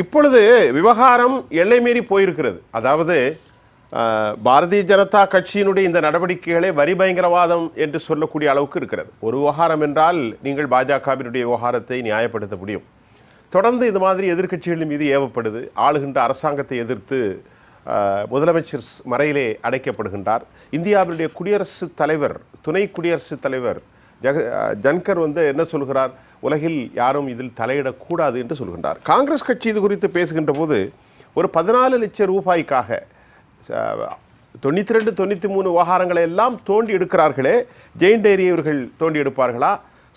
இப்பொழுது விவகாரம் எல்லை மீறி போயிருக்கிறது. அதாவது பாரதிய ஜனதா கட்சியினுடைய இந்த நடவடிக்கைகளை வரி பயங்கரவாதம் என்று சொல்லக்கூடிய அளவுக்கு இருக்கிறது. ஒரு விவகாரம் என்றால் நீங்கள் பாஜகவினுடைய விவகாரத்தை நியாயப்படுத்த முடியும். தொடர்ந்து இந்த மாதிரி எதிர்க்கட்சிகள் மீது ஏவப்படுது. ஆளுகின்ற அரசாங்கத்தை எதிர்த்து முதலமைச்சர் மறையிலே அடைக்கப்படுகின்றார். இந்தியாவினுடைய குடியரசுத் தலைவர் துணை குடியரசுத் தலைவர் ஜக ஜன்கர் வந்து என்ன சொல்கிறார்? உலகில் யாரும் இதில் தலையிடக்கூடாது என்று சொல்கின்றார். காங்கிரஸ் கட்சி இது குறித்து பேசுகின்ற போது ஒரு பதினாலு லட்சம் ரூபாய்க்காக தொண்ணூற்றி ரெண்டு தொண்ணூற்றி மூணு விவகாரங்களை எல்லாம் தோண்டி எடுக்கிறார்களே. ஜெயின் டைரியை இவர்கள் தோண்டி எடுப்பார்களா?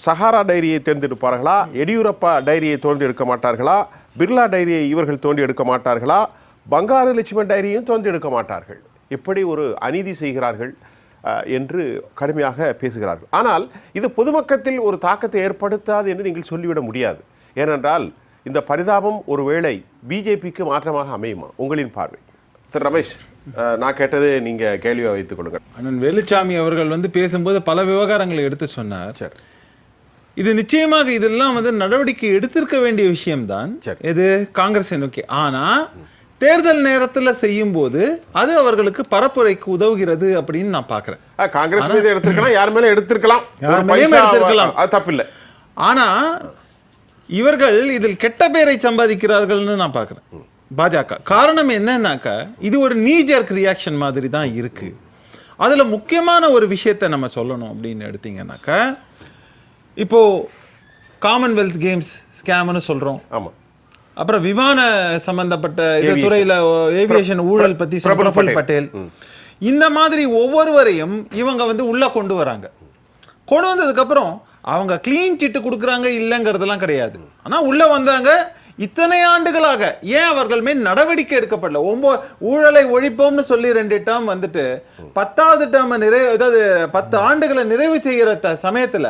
சஹாரா டைரியை தேர்ந்தெடுப்பார்களா? எடியூரப்பா டைரியை தோண்டி எடுக்க மாட்டார்களா? பிர்லா டைரியை இவர்கள் தோண்டி எடுக்க மாட்டார்களா? பங்காரு லட்சுமண் டைரியும் தோண்டி எடுக்க மாட்டார்கள். இப்படி ஒரு அநீதி செய்கிறார்கள். என்று கடுமையாக பேசுகிறார்கள். ஆனால் இது பொதுமக்கத்தில் ஒரு தாக்கத்தை ஏற்படுத்தாது என்று நீங்கள் சொல்லிவிட முடியாது. ஏனென்றால் இந்த பரிதாபம் ஒருவேளை பிஜேபிக்கு மாற்றமாக அமையுமா? உங்களின் பார்வை. திரு ரமேஷ் நான் கேட்டது நீங்க கேள்வியை வைத்துக் கொள்ளுங்கள். அண்ணன் வேலுச்சாமி அவர்கள் வந்து பேசும்போது பல விவகாரங்களை எடுத்து சொன்னார். சரி. இது நிச்சயமாக இதெல்லாம் வந்து நடவடிக்கை எடுத்திருக்க வேண்டிய விஷயம்தான். சரி. இது காங்கிரஸை நோக்கி. ஆனா தேர்தல் நேரத்துல செய்யும் போது அது அவர்களுக்கு பரப்புரைக்கு உதவுகிறது அப்படின்னு நான் பார்க்கிறேன். காங்கிரஸ் மீது எடுத்திருக்கலாம் யார் மேல எடுத்திருக்கலாம். எடுத்திருக்கலாம். அது தப்பில்லை. ஆனா இவர்கள் இதில் கெட்ட பேரை சம்பாதிக்கிறார்கள்னு நான் பார்க்கிறேன். பாஜக. காரணம் என்னன்னாக்கா இது ஒரு நீஜர்க் ரியாக்ஷன் மாதிரி தான் இருக்கு. அதுல முக்கியமான ஒரு விஷயத்தை நம்ம சொல்லணும் அப்படின்னு எடுத்தீங்கன்னாக்கா இப்போ காமன்வெல்த் கேம்ஸ் ஸ்கேம்னு சொல்றோம். ஆமா. அப்புறம் விமான சம்பந்தப்பட்ட இந்த. துறையில ஏவியேஷன் ஊழல் பத்தி பிரபுல் பட்டேல். இந்த மாதிரி ஒவ்வொருவரையும் இவங்க வந்து உள்ள கொண்டு வராங்க. கொண்டு வந்ததுக்கு அப்புறம் அவங்க க்ளீன் சிட்டு கொடுக்குறாங்க இல்லைங்கிறதெல்லாம் கிடையாது. ஆனா உள்ள வந்தாங்க இத்தனை ஆண்டுகளாக. ஏன் அவர்கள் மேல் நடவடிக்கை எடுக்கப்படல? ஒம்போ ஊழலை ஒழிப்போம்னு சொல்லி ரெண்டு டேர்ம் வந்துட்டு பத்தாவது டேர்ம் நிறைவு அதாவது பத்து ஆண்டுகளை நிறைவு செய்கிற சமயத்துல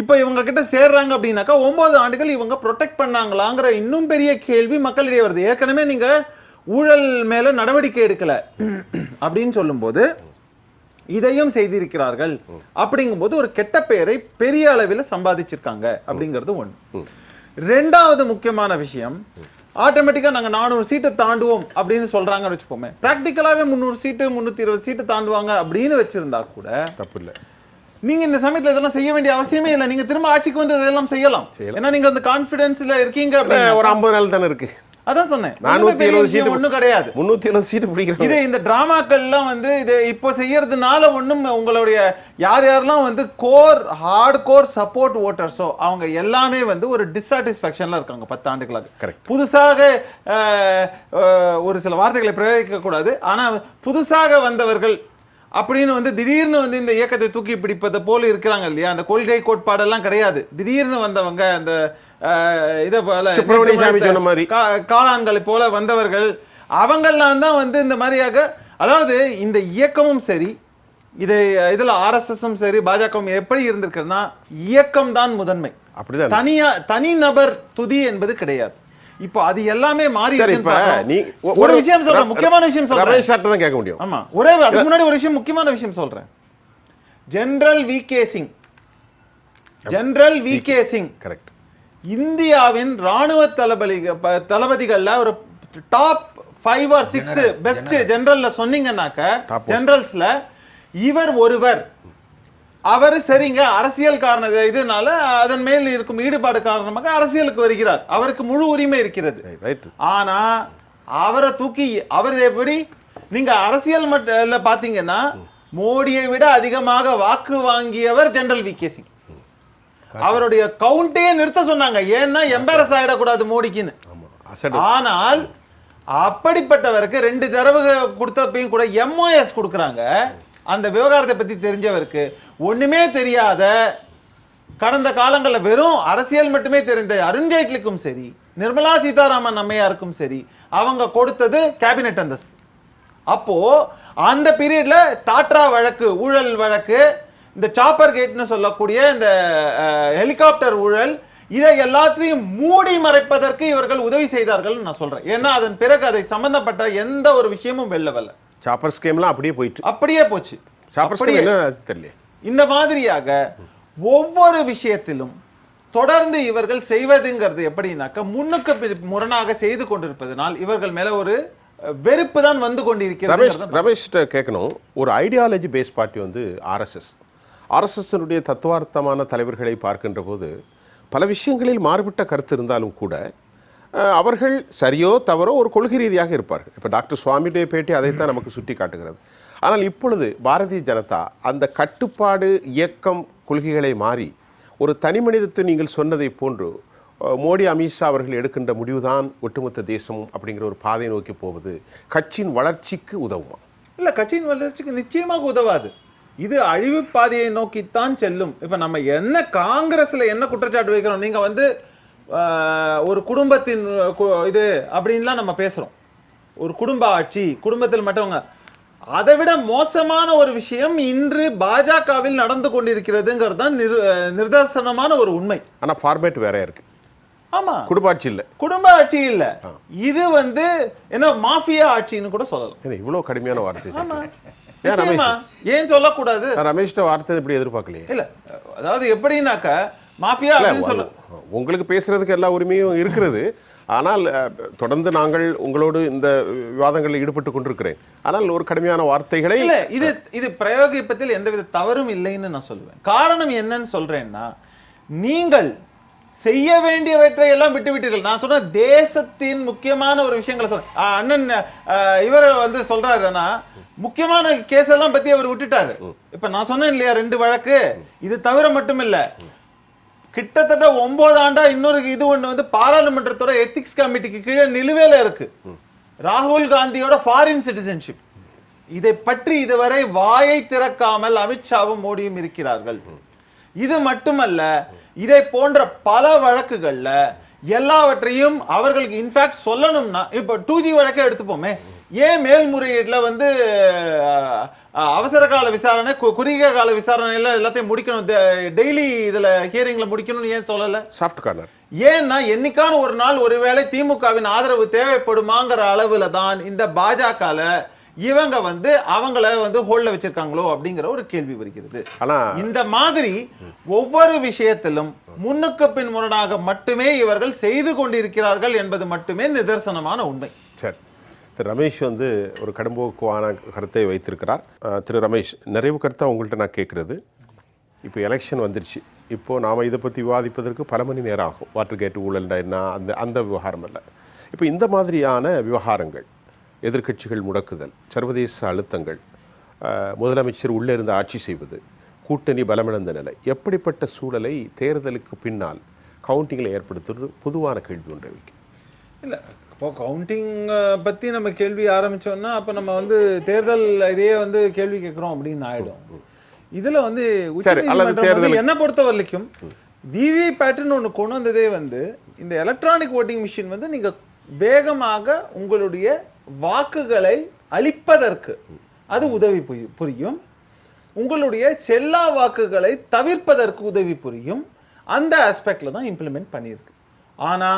இப்போ இவங்க கிட்ட சேர்றாங்க அப்படின்னாக்கா ஒன்பது ஆண்டுகள் இவங்க ப்ரொடெக்ட் பண்ணாங்களாங்கிற இன்னும் பெரிய கேள்வி மக்களிடையே வருது. ஏற்கனவே நீங்க ஊழல் மேல நடவடிக்கை எடுக்கல அப்படின்னு சொல்லும்போது இதையும் செய்திருக்கிறார்கள். அப்படிங்கும்போது ஒரு கெட்ட பெயரை பெரிய அளவில் சம்பாதிச்சிருக்காங்க அப்படிங்கிறது ஒண்ணு. ரெண்டாவது முக்கியமான விஷயம் ஆட்டோமேட்டிக்காக நாங்கள் நானூறு சீட்டை தாண்டுவோம் அப்படின்னு சொல்கிறாங்கன்னு வச்சுப்போமே. ப்ராக்டிக்கலாகவே முந்நூறு சீட்டு முந்நூற்றி இருபது சீட்டு தாண்டுவாங்க அப்படின்னு வச்சுருந்தா கூட தப்பில்லை நீங்க இந்த சமயத்துல இதெல்லாம் செய்ய வேண்டிய அவசியமே இல்லை. நீங்க திரும்ப ஆட்சிக்கு வந்து இதெல்லாம் செய்யலாம். ஏன்னா நீங்க அந்த கான்பிடன்ஸ்ல இருக்கீங்க ஒரு ஐம்பது நாள் தானே இருக்கு. அதான் சொன்னேன். நானூத்தி எழுபது சீட்டு ஒண்ணும் கிடையாது. முன்னூத்தி எழுபது சீட்டு பிடிக்கிறாங்க இது இந்த டிராமாக்கள்லாம் வந்து இது இப்போ செய்யறதுனால ஒண்ணும் உங்களுடைய யார் யாரெல்லாம் வந்து கோர் ஹார்ட் கோர் சப்போர்ட் ஓட்டர்ஸோ அவங்க எல்லாமே வந்து ஒரு டிஸாட்டிஸ்ஃபேக்ஷன்ல இருக்காங்க பத்து ஆண்டுகளாக. Correct. புதுசாக ஒரு சில வார்த்தைகளை பிரயோகிக்க கூடாது ஆனா புதுசாக வந்தவர்கள் அப்படின்னு வந்து திடீர்னு வந்து இந்த இயக்கத்தை தூக்கி பிடிப்பது போல இருக்கிறாங்க இல்லையா? அந்த கொள்கை கோட்பாடெல்லாம் கிடையாது. திடீர்னு வந்தவங்க அந்த இதை போல மாதிரி. காளான்களை போல வந்தவர்கள் அவங்கெல்லாம் தான் வந்து இந்த மாதிரியாக அதாவது இந்த இயக்கமும் சரி இதை இதுல ஆர்எஸ்எஸும் சரி பாஜகவும் எப்படி இருந்திருக்குன்னா இயக்கம் தான் முதன்மை. அப்படிதான். தனியா தனிநபர் துதி என்பது கிடையாது. இப்போ அது எல்லாமே மாறி சரி இப்ப. நீ ஒரு விஷயம் சொல்றேன் முக்கியமான விஷயம் சொல்றேன். ரமேஷ் சார்ட்ட தான் கேட்க முடியும். ஆமா ஒரே அதுக்கு முன்னாடி ஒரு விஷயம் முக்கியமான விஷயம் சொல்றேன். General V K Singh general V K Singh correct இந்தியாவின் ராணுவ தளபதி தளபதிகள்ல ஒரு top five or six best ஜெனரல்ல சொன்னீங்கன்னாக்க. ஜெனரல்ஸ்ல இவர் ஒருவர். அவர் சரிங்க அரசியல் காரண இதனால அதன் மேல் இருக்கும் ஈடுபாடு காரணமாக அரசியலுக்கு வருகிறார். அவருக்கு முழு உரிமை இருக்கிறது. ரைட் ஆனா அவரை தூக்கி அவர் எப்படி நீங்க அரசியல் மட்டல பாத்தீங்கன்னா மோடியை விட அதிகமாக வாக்கு வாங்கியவர் ஜெனரல் வி கே சிங் அவருடைய கவுண்டையே நிறுத்த சொன்னாங்க. ஏன்னா எம்பாரஸ் ஆயிடக்கூடாது மோடிக்குன்னு. ஆனால் அப்படிப்பட்டவருக்கு ரெண்டு தடவை கொடுத்தப்பையும் கூட எம்ஓஎஸ் கொடுக்குறாங்க. அந்த விவகாரத்தை பத்தி தெரிஞ்சவருக்கு ஒண்ணுமே தெரியாத கடந்த காலங்களில் வெறும் அரசியல் மட்டுமே தெரிந்த அருண்ஜேட்லிக்கும் சரி நிர்மலா சீதாராமன் அம்மையாருக்கும் சரி அவங்க கொடுத்தது கேபினெட் அந்தஸ்து. அப்போ அந்த பீரியட்ல டாட்ரா வழக்கு ஊழல் வழக்கு இந்த சாப்பர் கேட்னு சொல்லக்கூடிய இந்த ஹெலிகாப்டர் ஊழல் இதை எல்லாத்தையும் மூடி மறைப்பதற்கு இவர்கள் உதவி செய்தார்கள் நான் சொல்றேன். ஏன்னா அதன் பிறகு அதை சம்பந்தப்பட்ட எந்த ஒரு விஷயமும் வெளில வரல. சாப்பர் ஸ்கீம்லாம் அப்படியே போயிட்டு. அப்படியே போச்சு. சாப்பர். ஸ்கீம் தெரியல இந்த மாதிரியாக ஒவ்வொரு விஷயத்திலும் தொடர்ந்து இவர்கள் செய்வதுங்கிறது எப்படின்னாக்க முன்னுக்கு முரணாக செய்து கொண்டிருப்பதனால் இவர்கள் மேல ஒரு வெறுப்பு தான் வந்து ரமேஷ் கொண்டிருக்கிறது ரமேஷ்கிட்ட கேட்கணும் ஒரு ஐடியாலஜி பேஸ் பார்ட்டி வந்து ஆர்எஸ்எஸ் ஆர்எஸ்எஸ்னுடைய தத்துவார்த்தமான தலைவர்களை பார்க்கின்ற போது பல விஷயங்களில் மாறுபட்ட கருத்து இருந்தாலும் கூட அவர்கள் சரியோ தவறோ ஒரு கொள்கை ரீதியாக இருப்பார்கள். இப்போ டாக்டர் சுவாமியுடைய பேட்டி அதைத்தான் நமக்கு சுட்டி காட்டுகிறது ஆனால் இப்பொழுது பாரதிய ஜனதா அந்த கட்டுப்பாடு இயக்கம் கொள்கைகளை மாறி ஒரு தனி மனிதத்தை நீங்கள் சொன்னதை போன்று மோடி அமித்ஷா அவர்கள் எடுக்கின்ற முடிவுதான் ஒட்டுமொத்த தேசம் அப்படிங்கிற ஒரு பாதை நோக்கி போவது. கட்சியின் வளர்ச்சிக்கு உதவுமா? இல்லை கட்சியின் வளர்ச்சிக்கு நிச்சயமாக உதவாது. இது அழிவு பாதையை நோக்கித்தான் செல்லும். இப்போ நம்ம என்ன காங்கிரஸில் என்ன குற்றச்சாட்டு வைக்கிறோம்? நீங்கள் வந்து ஒரு குடும்பத்தின் இது அப்படின்லாம் நம்ம பேசுகிறோம் ஒரு குடும்ப ஆட்சி குடும்பத்தில் மற்றவங்க அதை விட மோசமான ஒரு விஷயம் இன்று பாஜகவில் நடந்து கொண்டிருக்கிறதுங்கிறது தான் நிரு நிதர்சனமான ஒரு உண்மை. ஆனால் ஃபார்மேட் வேற இருக்கு. ஆமா. குடும்பாட்சி இல்லை. குடும்ப ஆட்சி இல்ல. இது வந்து என்ன மாஃபியா ஆட்சின்னு கூட சொல்லலாம். இவ்வளோ கடுமையான வார்த்தை ஏன் சொல்லக்கூடாது? ரமேஷ்ட வார்த்தை இப்படி எதிர்பார்க்கலையே? இல்ல அதாவது எப்படின்னாக்க மாஃபியா சொல்ல உங்களுக்கு பேசுறதுக்கு எல்லா உரிமையும் இருக்கிறது. ஆனால் தொடர்ந்து நாங்கள் உங்களோடு இந்த விவாதங்களில் ஈடுபட்டு கொண்டிருக்கிறேன். ஆனால் ஒரு கடுமையான வார்த்தைகளை இல்ல இது இது பிரயோகிப்பதில் எந்தவித தவறும் இல்லைன்னு நான் சொல்லுவேன். காரணம் என்னன்னு சொல்றேன்னா நீங்கள் செய்ய வேண்டியவற்றை எல்லாம் விட்டு விட்டீர்கள். நான் சொன்ன தேசத்தின் முக்கியமான ஒரு விஷயங்களை சொல்றேன் அண்ணன் இவர் வந்து சொல்றாருன்னா முக்கியமான கேஸ் எல்லாம் பத்தி அவர் விட்டுட்டாரு. இப்ப நான் சொன்னேன் இல்லையா ரெண்டு வழக்கு? இது தவிர மட்டும் இல்ல கிட்டத்தட்ட ஒன்பது ஆண்டா இன்னொரு இது ஒண்ணு வந்து பாராளுமன்றத்தோட எத்திக்ஸ் கமிட்டிக்கு கீழே நிலுவையில இருக்கு. ராகுல் காந்தியோட ஃபாரின் சிட்டிசன்ஷிப் இதை பற்றி இதுவரை வாயை திறக்காமல் அமித்ஷாவும் மோடியும் இருக்கிறார்கள். இது மட்டுமல்ல இதை போன்ற பல வழக்குகள்ல எல்லாவற்றையும் அவர்களுக்கு இன்ஃபேக்ட் சொல்லணும்னா இப்போ டூ ஜி வழக்கை எடுத்துப்போமே. ஏன் மேல்முறையீடுல வந்து அவசர கால விசாரணை குறுகிய கால விசாரணையில எல்லாத்தையும் முடிக்கணும் டெய்லி இதுல ஹியரிங்ல முடிக்கணும்னு ஏன் சொல்லல? சாஃப்ட் கார்னர் ஏன்னா என்னைக்கான ஒரு நாள் ஒருவேளை திமுகவின் ஆதரவு தேவைப்படுமாங்கிற அளவுல தான் இந்த பாஜகல இவங்க வந்து அவங்கள வந்து ஹோல்ல வச்சிருக்காங்களோ அப்படிங்கிற ஒரு கேள்வி வருகிறது. ஆனா இந்த மாதிரி ஒவ்வொரு விஷயத்திலும் முன்னுக்கு பின் முரணாக மட்டுமே இவர்கள் செய்து கொண்டிருக்கிறார்கள் என்பது மட்டுமே நிதர்சனமான உண்மை. சரி. திரு ரமேஷ் வந்து ஒரு கடும்போக்குவான கருத்தை வைத்திருக்கிறார். திரு ரமேஷ் நிறைவு கருத்தை உங்கள்கிட்ட நான் கேட்குறது. இப்போ எலெக்ஷன் வந்துருச்சு. இப்போது நாம் இதை பற்றி விவாதிப்பதற்கு பல மணி நேரம் ஆகும். வாட்டர் கேட் ஊழல்னா என்ன? அந்த அந்த விவகாரம் அல்ல இப்போ இந்த மாதிரியான விவகாரங்கள் எதிர்க்கட்சிகள் முடக்குதல் சர்வதேச அழுத்தங்கள் முதலமைச்சர் உள்ளே இருந்து ஆட்சி செய்வது கூட்டணி பலமிழந்த நிலை எப்படிப்பட்ட சூழலை தேர்தலுக்கு பின்னால் கவுண்டிங்கில் ஏற்படுத்துவது பொதுவான கேள்வி ஒன்றை வைக்கும் இல்லை இப்போ கவுண்டிங் பத்தி நம்ம கேள்வி ஆரம்பிச்சோம்னா அப்ப நம்ம வந்து தேர்தல் இதையே வந்து கேள்வி கேட்கிறோம் அப்படின்னு ஆயிடும். இதுல வந்து என்ன பொறுத்த வரைக்கும் விவி பேட்டர்ன் ஒன்று கொண்டு வந்ததே வந்து இந்த எலக்ட்ரானிக் ஓட்டிங் மிஷின் வந்து நீங்க வேகமாக உங்களுடைய வாக்குகளை அளிப்பதற்கு அது உதவி புரி- புரியும். உங்களுடைய செல்லா வாக்குகளை தவிர்ப்பதற்கு உதவி புரியும். அந்த ஆஸ்பெக்ட்ல தான் இம்ப்ளிமெண்ட் பண்ணியிருக்கு. ஆனா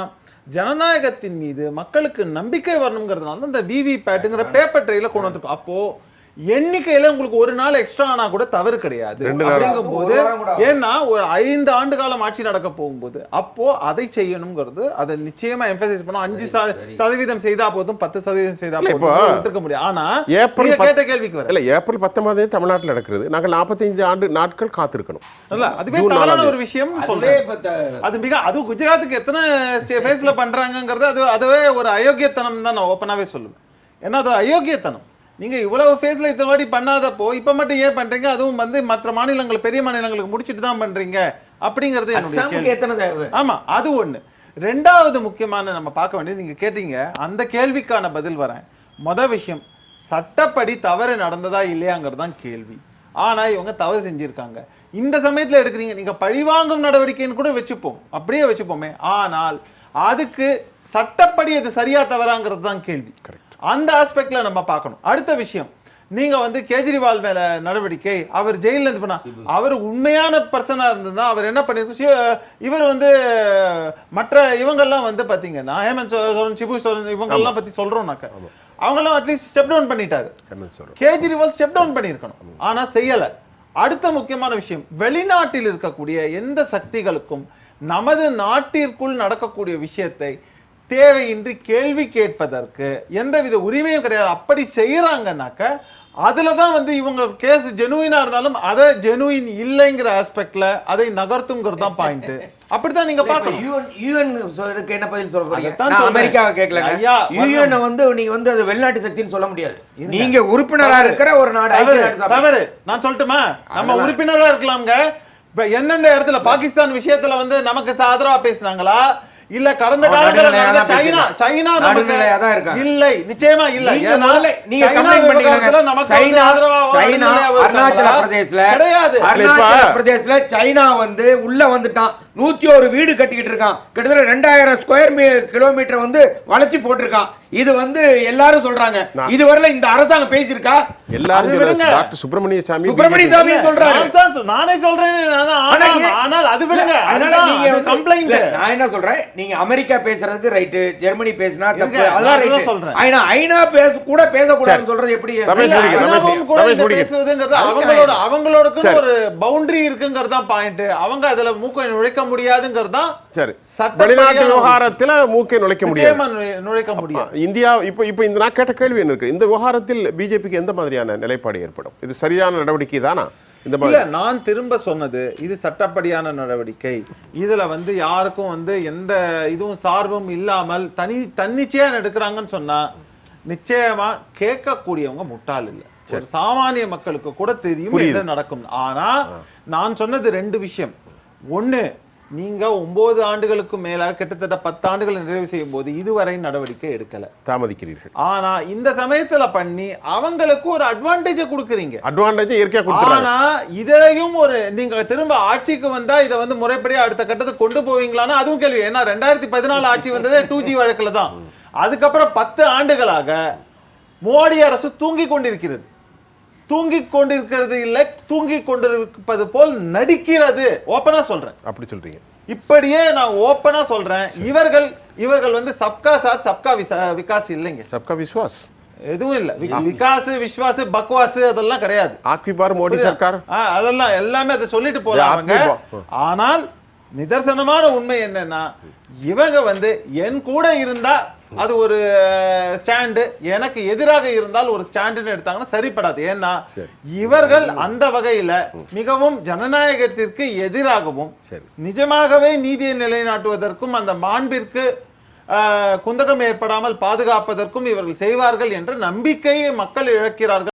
ஜனநாயகத்தின் மீது மக்களுக்கு நம்பிக்கை வரணுங்கிறதுனால தான் இந்த விவி பேட்டுங்கிற பேப்பர் ட்ரெயில கொண்டு வந்திருக்கோம். அப்போ எண்ணிக்கையில உங்களுக்கு ஒரு நாள் எக்ஸ்ட்ரா ஆனா கூட தவறு கிடையாது. கூட ஆகும். ஏன்னா ஒரு ஐந்து ஆண்டு காலம் ஆட்சி நடக்க போகும்போது அப்போ அதை செய்யணுங்கிறது அதை நிச்சயமா எம்பசைஸ் பண்ணோம் அஞ்சு சத- சதவீதம் செய்தா போதும் பத்து சதவீதம் செய்தா போதும். விட்டுருக்க முடியும் ஆனா ஏப்ரல் பத்- கேட்ட கேள்விக்கு வர. இல்ல ஏப்ரல் பத்தொன்பதே தமிழ்நாட்டில் நடக்கிறது. நாங்கள் நாற்பத்தைந்து ஆண்டு நாட்கள் காத்திருக்கணும். இல்ல அதுவே தவறான ஒரு விஷயம் சொல்றேன். அது மிக அது குஜராத்துக்கு எத்தனை ஃபேஸ்ல பண்றாங்கங்கிறது அது அதுவே ஒரு அயோக்கியத்தனம் தான் நான் ஓப்பனாவே சொல்லுவேன். ஏன்னா அது அயோக்கியத்தனம். நீங்க இவ்வளவு ஃபேஸ்ல இத்தனை வாட்டி பண்ணாதப்போ இப்ப மட்டும் ஏன் பண்றீங்க? அதுவும் வந்து மற்ற மாநிலங்கள் பெரிய மாநிலங்களுக்கு முடிச்சிட்டு தான் பண்றீங்க. அப்படிங்கிறது என்னுடைய அஸ்ஸாமுக்கு கேள்வி. எத்தனை தேவை? ஆமா அது ஒண்ணு. ரெண்டாவது முக்கியமான நம்ம பார்க்க வேண்டியது நீங்க கேட்டீங்க. அந்த கேள்விக்கான பதில் வரேன். மொத விஷயம் சட்டப்படி தவறு நடந்ததா இல்லையாங்கிறது தான் கேள்வி. ஆனா இவங்க தவறு செஞ்சிருக்காங்க. இந்த சமயத்துல எடுக்கிறீங்க நீங்க பழிவாங்கும் நடவடிக்கைன்னு கூட வச்சுப்போம். அப்படியே வச்சுப்போமே. ஆனால் அதுக்கு சட்டப்படி அது சரியா தவறாங்கிறது தான் கேள்வி. அந்த ஆஸ்பெக்ட்ல நம்ம பார்க்கணும். அடுத்த விஷயம் நீங்க வந்து கேஜ்ரிவால் மேல நடவடிக்கை அவர் ஜெயில இருந்து அவர் உண்மையான பர்சனா இருந்ததா அவர் என்ன பண்ணிருக்கோம்? இவர் வந்து மற்ற இவங்கெல்லாம் வந்து பாத்தீங்கன்னா ஹேமந்த் சோரன் சிபு சோரன் இவங்கெல்லாம் பத்தி சொல்றோம்னாக்க அவங்கெல்லாம் அட்லீஸ்ட் ஸ்டெப் டவுன் பண்ணிட்டாரு. கேஜ்ரிவால் ஸ்டெப் டவுன் பண்ணியிருக்கணும். ஆனா செய்யல. அடுத்த முக்கியமான விஷயம் வெளிநாட்டில் இருக்கக்கூடிய எந்த சக்திகளுக்கும் நமது நாட்டிற்குள் நடக்கக்கூடிய விஷயத்தை தேவையின்றி கேள்வி கேட்பதற்கு எந்தவித உரிமையும் கிடையாது. அப்படி செய்யறாங்கன்னாக்க அதுல தான் வந்து இவங்க கேஸ் ஜெனுவினா இருந்தாலும் அதை ஜெனுவின் இல்லைங்கிற ஆஸ்பெக்ட்ல அதை நகர்த்துங்கிறது தான் பாயிண்ட் அப்படித்தான் நீங்க பார்க்கணும். யூஎன் யூஎன் சொல்றதுக்கு என்ன பதில் சொல்ல போறீங்க. அமெரிக்காவை கேட்கல ஐயா, யூஎன் வந்து நீங்க வந்து அது வெளிநாட்டு சக்தின்னு சொல்ல முடியாது. நீங்க உறுப்பினரா இருக்கிற ஒரு நாடு தவறு. நான் சொல்லட்டுமா? நம்ம. உறுப்பினரா இருக்கலாம்ங்க. இப்ப எந்தெந்த இடத்துல பாகிஸ்தான் விஷயத்துல வந்து நமக்கு ஆதரவா பேசுனாங்களா? இல்ல கடந்த அவன் காலங்களில் சைனா. சைனா நமக்கு. இல்லை நிச்சயமா இல்ல முதல்ல நீங்க விவகாரத்துல பண்ணீங்க நமக்கு சைனா ஆதரவா சைனா அருணாச்சல? பிரதேசல கிடையாது அருணாச்சல பிரதேசல சைனா வந்து உள்ள வந்துட்டான் நூத்தி ஒரு வீடு கட்டிக்கிட்டு இருக்கான். கிட்டத்தட்ட ரெண்டாயிரம் ஸ்கொயர் கிலோமீட்டர் வந்து வளைச்சு போட்டிருக்கான். இது வந்து எல்லாரும் சொல்றாங்க. நான்- இதுவரையில இந்த அரசாங்கம் பேசியிருக்கா? எல்லாரும். டாக்டர் சுப்பிரமணிய சாமி சுப்பிரமணிய. சாமி சொல்றாரு? நான் சொல்றேன் ஆனா ஆனால் அது விடுங்க. அதனால நீங்க கம்ப்ளைண்ட் நான் என்ன சொல்றேன்? நீங்க அமெரிக்கா பேசுறதுக்கு ரைட்டு ஜெர்மனி பேசினா தப்பு. அதான் ரைட்டு சொல்றேன். ஐநா ஐநா பேச கூட பேசக்கூடாதுன்னு. சொல்றது எப்படி? கூட. பேசுவதுங்கிறது அவங்களோட சரி. ஒரு பவுண்டரி இருக்குங்கிறது தான் பாயிண்ட் அவங்க அதுல மூக்கை நுழைக்க முடியாதுங்கிறது தான் சரி. சட்டப்படியான வெளிநாட்டு ஒரு- விவகாரத்துல மூக்கை நுழைக்க முடியாது. நிச்சயமா நுழை- நுழைக்க முடியும் இந்தியா இப்போ இப்போ இந்த நான் கேட்ட கேள்வி என்ன இருக்கு? இந்த விவகாரத்தில் பிஜேபிக்கு எந்த மாதிரியான நிலைப்பாடு ஏற்படும்? இது சரியான நடவடிக்கை தானா? இந்த மாதிரி நான் திரும்ப சொன்னது இது சட்டப்படியான நடவடிக்கை. இதுல வந்து யாருக்கும் வந்து எந்த இதுவும் சார்பும் இல்லாமல் தனி தன்னிச்சையா எடுக்கிறாங்கன்னு சொன்னா நிச்சயமா கேட்கக்கூடியவங்க முட்டாள் இல்ல. ஒரு சாமானிய மக்களுக்கு கூட தெரியும். என்ன நடக்கும். ஆனா நான் சொன்னது ரெண்டு விஷயம். ஒண்ணு நீங்க ஒன்பது ஆண்டுகளுக்கு மேலாக கிட்டத்தட்ட பத்து ஆண்டுகள் நிறைவு செய்யும் போது இதுவரை நடவடிக்கை எடுக்கல. தாமதிக்கிறீர்கள். ஆனா இந்த சமயத்துல பண்ணி அவங்களுக்கு ஒரு அட்வான்டேஜ் கொடுக்குறீங்க. அட்வான்டேஜ் இயற்கையா கொடுத்துறாங்க. ஆனா இதுலயும் ஒரு நீங்க திரும்ப ஆட்சிக்கு வந்தா இதை வந்து முறைப்படி அடுத்த கட்டத்துக்கு கொண்டு போவீங்களான்னு அதுவும் கேள்வி. ஏன்னா ரெண்டாயிரத்தி பதினாலு ஆட்சி வந்ததே டூ ஜி வழக்குல தான். அதுக்கப்புறம் பத்து ஆண்டுகளாக மோடி அரசு தூங்கி கொண்டிருக்கிறது. தூங்கி கொண்டிருக்கிறது இல்லை தூங்கி கொண்டிருப்பது போல் நடிக்கிறது. ஓப்பனா சொல்றேன். அப்படி சொல்றீங்க. இப்படியே நான் ஓப்பனா சொல்றேன். இவர்கள் இவர்கள் வந்து சப்கா சாத் சப்கா விகாஸ் இல்லைங்க. சப்கா விஸ்வாஸ். எதுவும் இல்ல. விகாஸ் விஸ்வாஸ் பக்வாஸ் அதெல்லாம் கிடையாது. ஆப்கி பார் மோடி? சர்க்கார். அதெல்லாம் எல்லாமே அதை சொல்லிட்டு போறாங்க. ஆனால் நிதர்சனமான உண்மை என்னன்னா இவங்க வந்து என் கூட இருந்தா அது ஒரு ஸ்டாண்டு எனக்கு எதிராக இருந்தால் ஒரு ஸ்டாண்டுன்னு எடுத்தாங்கன்னா சரிப்படாது ஏன்னா. இவர்கள் அந்த வகையில மிகவும் ஜனநாயகத்திற்கு எதிராகவும். நிஜமாகவே நீதியை நிலைநாட்டுவதற்கும் அந்த மாண்பிற்கு குந்தகம் ஏற்படாமல் பாதுகாப்பதற்கும் இவர்கள் செய்வார்கள் என்ற நம்பிக்கையை மக்கள் இழக்கிறார்கள்